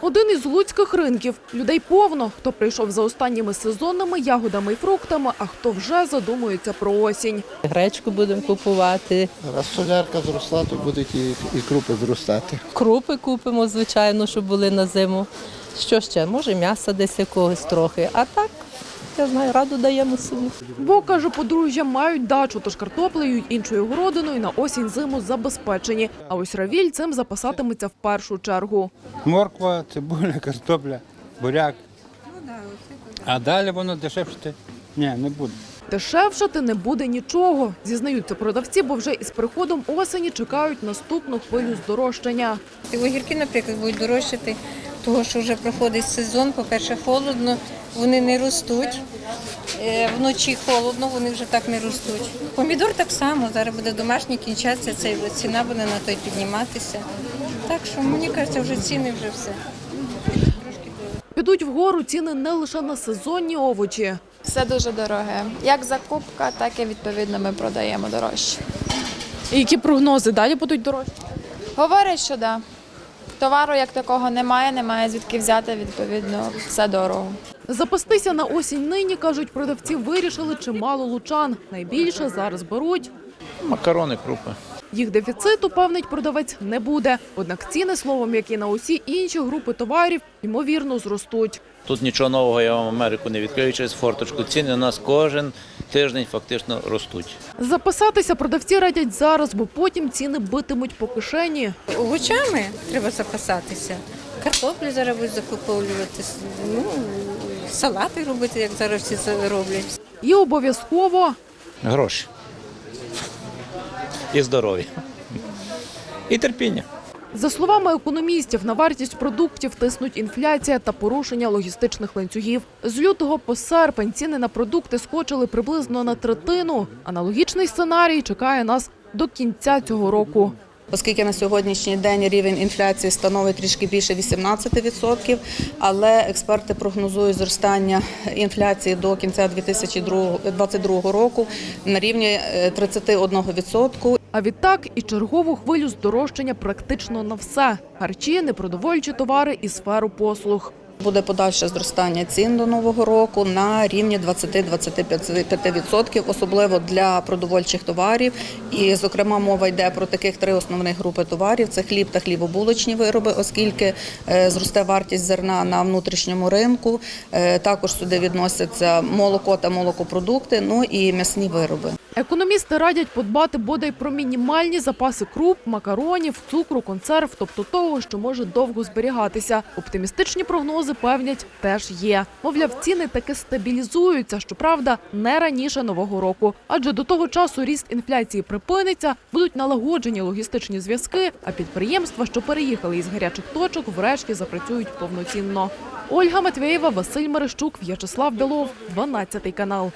Один із луцьких ринків. Людей повно. Хто прийшов за останніми сезонними ягодами і фруктами, а хто вже задумується про осінь. Гречку будемо купувати, Раз солярка зросла, то будуть і, і крупи зростати. крупи купимо, звичайно, щоб були на зиму. Що ще? Може, м'яса десь якогось трохи. А так, я знаю, раду даємо собі. Бо, каже, подружжя мають дачу, тож картоплею й іншою городиною на осінь-зиму забезпечені. А ось Равіль цим запасатиметься в першу чергу. Морква, цибуля, картопля, буряк. А далі воно дешевше. Ні, не буде. Дешевшати не буде нічого, зізнаються продавці, бо вже із приходом осені чекають наступну хвилю здорожчання. Огірки, наприклад, будуть дорожчати, тому що вже проходить сезон, по-перше, холодно, вони не ростуть. Е, Вночі холодно, вони вже так не ростуть. Помідор так само, зараз буде домашній кінчатися, цей ціна буде на той підніматися. Так що мені кажеться, вже ціни вже все. Підуть вгору ціни не лише на сезонні овочі. Все дуже дороге. Як закупка, так і відповідно ми продаємо дорожче. І які прогнози далі будуть дорожчі? Говорять, що да. Товару як такого немає, немає звідки взяти, відповідно, все дорого. Запастися на осінь нині, кажуть продавці, вирішили чимало лучан. Найбільше зараз беруть. Макарони, крупи. Їх дефіциту, певнить продавець, не буде. Однак ціни, словом, як і на усі інші групи товарів, ймовірно, зростуть. Тут нічого нового я вам Америку не відкрию через форточку. Ціни у нас кожен тиждень фактично ростуть. Запасатися продавці радять зараз, бо потім ціни битимуть по кишені. Овочами треба запасатися. Картоплю зараз будуть закуповувати, ну, салати робити, як зараз всі це роблять. І обов'язково Гроші. І здоров'я. І терпіння. За словами економістів, на вартість продуктів тиснуть інфляція та порушення логістичних ланцюгів. З лютого по серпень ціни на продукти скочили приблизно на третину. Аналогічний сценарій чекає нас до кінця цього року. Оскільки на сьогоднішній день рівень інфляції становить трішки більше 18%, але експерти прогнозують зростання інфляції до кінця 2022 року на рівні е, 31%. А відтак і чергову хвилю здорожчання практично на все: харчі, непродовольчі товари і сферу послуг. Буде подальше зростання цін до нового року на рівні 20-25%, особливо для продовольчих товарів. І, зокрема, мова йде про таких три основних групи товарів: це хліб та хлібобулочні вироби, оскільки е, зросте вартість зерна на внутрішньому ринку. Е, Також сюди відносяться молоко та молокопродукти, ну і м'ясні вироби. Економісти радять подбати бодай про мінімальні запаси круп, макаронів, цукру, консерв, тобто того, що може довго зберігатися. Оптимістичні прогнози певнять теж є. Мовляв, ціни таки стабілізуються, щоправда, не раніше нового року. Адже до того часу ріст інфляції припиниться, будуть налагоджені логістичні зв'язки, а підприємства, що переїхали із гарячих точок, врешті запрацюють повноцінно. Ольга Матвєєва, Василь Мерещук, В'ячеслав Белов, 12 канал.